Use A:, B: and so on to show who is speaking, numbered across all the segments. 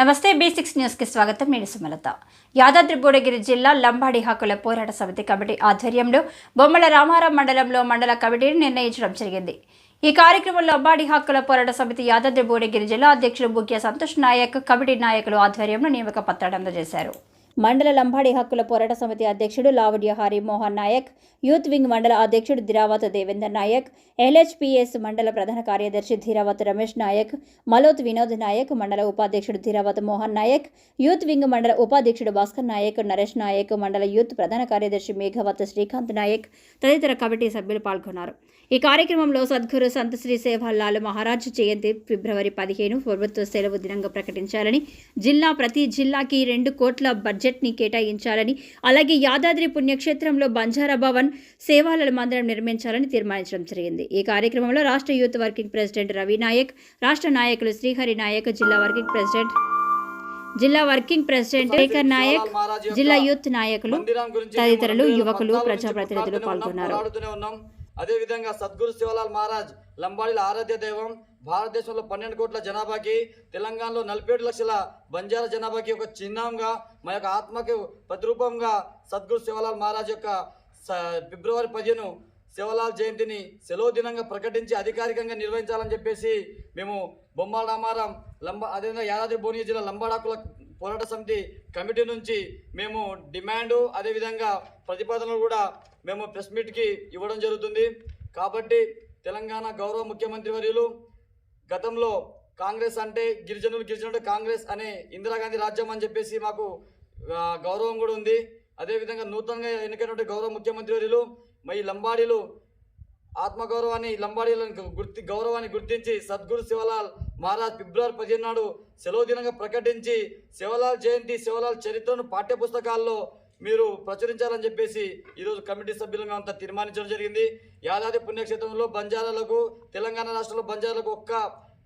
A: నమస్తే B six న్యూస్కి స్వాగతం. నేను సుమలత. యాదాద్రి భువనగిరి జిల్లా లంబాడి హక్కుల పోరాట సమితి కమిటీ ఆధ్వర్యంలో బొమ్మల రామారావు మండలంలో మండల కమిటీని నిర్ణయించడం జరిగింది. ఈ కార్యక్రమంలో లంబాడి హక్కుల పోరాట సమితి యాదాద్రి భువనగిరి జిల్లా అధ్యక్షులు బుగ్య సంతోష్ నాయక్ కమిటీ నాయకులు ఆధ్వర్యంలో నియామక పత్రాన్ని అందజేశారు. మండల లంబాడి హక్కుల పోరాట సమితి అధ్యక్షుడు లావడ్య హరి మోహన్ నాయక్ యూత్ వింగ్ మండల అధ్యక్షుడు ధిరావత్ దేవేందర్ నాయక్ ఎల్హెచ్పిఎస్ మండల ప్రధాన కార్యదర్శి ధీరావత్ రమేష్ నాయక్ మలోత్ వినోద్ నాయక్ మండల ఉపాధ్యక్షుడు ధీరావత్ మోహన్ నాయక్ యూత్ వింగ్ మండల ఉపాధ్యక్షుడు భాస్కర్ నాయక్ నరేష్ నాయక్ మండల యూత్ ప్రధాన కార్యదర్శి మేఘవత్ శ్రీకాంత్ నాయక్ తదితర కమిటీ సభ్యులు పాల్గొన్నారు. ఈ కార్యక్రమంలో సద్గురు సంత్ శ్రీ సేవాలాల్ మహారాజ్ జయంతి ఫిబ్రవరి పదిహేను ప్రభుత్వ సెలవు దినంగా ప్రకటించాలని జిల్లా ప్రతి జిల్లాకి రెండు కోట్ల బడ్జెట్ బడ్జెట్ని కేటాయించాలని అలాగే యాదాద్రి పుణ్యక్షేత్రంలో బంజారా భవన్ సేవాలల మందిరం నిర్మించాలని తీర్మానించడం జరిగింది. ఈ కార్యక్రమంలో రాష్ట్ర youth working president Ravi Nayak రాష్ట్ర నాయకులు శ్రీహరి నాయక్ జిల్లా వర్కింగ్ ప్రెసిడెంట్ జిల్లా వర్కింగ్ ప్రెసిడెంట్ శేఖర్ నాయక్ జిల్లా యూత్ నాయకులు తదితరులు యువకులు ప్రజాప్రతినిధులు పాల్గొన్నారు.
B: అదేవిధంగా సద్గురు శివలాల్ మహారాజ్ లంబాడీల ఆరాధ్య దైవం భారతదేశంలో పన్నెండు కోట్ల జనాభాకి తెలంగాణలో నలభై ఏడు లక్షల బంజారా జనాభాకి ఒక చిహ్నంగా మా యొక్క ఆత్మకి ప్రతిరూపంగా సద్గురు శివలాల్ మహారాజ్ యొక్క స- ఫిబ్రవరి పదిహేను శివలాల్ జయంతిని సెలవు దినంగా ప్రకటించి అధికారికంగా నిర్వహించాలని చెప్పేసి మేము బొమ్మాల రామారం లంబ అదేవిధంగా యాదాద్రి భువనగిరి జిల్లా లంబాడాకుల పోరాట సమితి కమిటీ నుంచి మేము డిమాండు అదేవిధంగా ప్రతిపాదనలు కూడా మేము ప్రెస్ మీట్కి ఇవ్వడం జరుగుతుంది. కాబట్టి తెలంగాణ గౌరవ ముఖ్యమంత్రి వర్యులు గతంలో కాంగ్రెస్ అంటే గిరిజనులు గిరిజనుడు కాంగ్రెస్ అనే ఇందిరాగాంధీ రాజ్యం అని చెప్పేసి మాకు గౌరవం కూడా ఉంది. అదేవిధంగా నూతనంగా ఎన్నికైనటువంటి గౌరవ ముఖ్యమంత్రి వర్యులు మరి లంబాడీలు ఆత్మగౌరవాన్ని లంబాడీలను గుర్తి గౌరవాన్ని గుర్తించి సద్గురు శివలాల్ మహారాజ్ ఫిబ్రవరి పదిహేను నాడు సెలవు దినంగా ప్రకటించి శివలాల్ జయంతి శివలాల్ చరిత్రను పాఠ్య పుస్తకాల్లో మీరు ప్రచురించాలని చెప్పేసి ఈరోజు కమిటీ సభ్యులు మేమంతా తీర్మానించడం జరిగింది. యాదాది పుణ్యక్షేత్రంలో బంజారాలకు తెలంగాణ రాష్ట్రంలో బంజారాలకు ఒక్క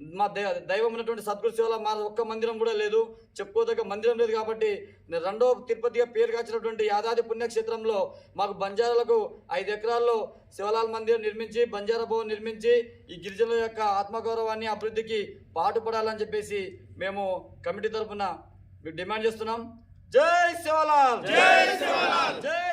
B: మా దై- దైవం ఉన్నటువంటి సద్గురు శివల మా ఒక్క మందిరం కూడా లేదు. చెప్పుకోదగ్గ మందిరం లేదు కాబట్టి రెండో తిరుపతిగా పేరు కాచినటువంటి యాదాది పుణ్యక్షేత్రంలో మాకు బంజారాలకు ఐదు ఎకరాల్లో శివలాల్ మందిరం నిర్మించి బంజారా భవన్ నిర్మించి ఈ గిరిజనుల యొక్క ఆత్మగౌరవాన్ని అభివృద్ధికి పాటుపడాలని చెప్పేసి మేము కమిటీ తరఫున డిమాండ్ చేస్తున్నాం. జై శివలాల్. జై శివలాల్. జై